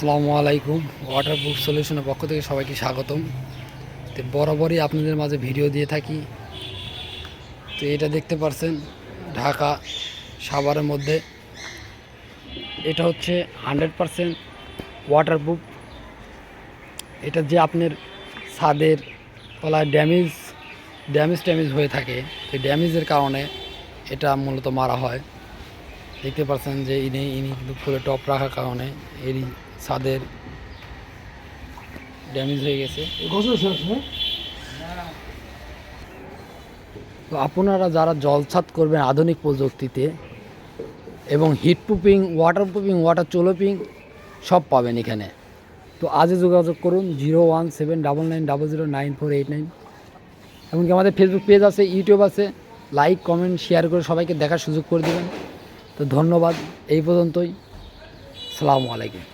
আসসালামু আলাইকুম। Water proof সলিউশনের পক্ষ থেকে সবাইকে স্বাগতম। তো বরাবরই আপনাদের মাঝে ভিডিও দিয়ে থাকি। তো এটা দেখতে পারছেন, ঢাকা সাভারের মধ্যে। এটা হচ্ছে হান্ড্রেড পারসেন্ট ওয়াটার প্রুফ এটা যে আপনার ছাদের তলায় ড্যামেজ ড্যামেজ ট্যামেজ হয়ে থাকে, তো ড্যামেজের কারণে এটা মূলত মারা হয়। দেখতে পাচ্ছেন যে ইনি ইনি কিন্তু ফুলে টপ রাখার কারণে এরই ছাদের ড্যামেজ হয়ে গেছে। তো আপনারা যারা জলছাদ করবেন আধুনিক প্রযুক্তিতে এবং heat proofing water proofing water চোলোপিং সব পাবেন এখানে। তো আজই যোগাযোগ করুন zero one seven double nine double zero nine four eight nine. এমনকি আমাদের ফেসবুক পেজ আছে ইউটিউব আছে। লাইক কমেন্ট শেয়ার করে সবাইকে দেখার সুযোগ করে দেবেন। তো ধন্যবাদ এই পর্যন্তই। সালামু আলাইকুম।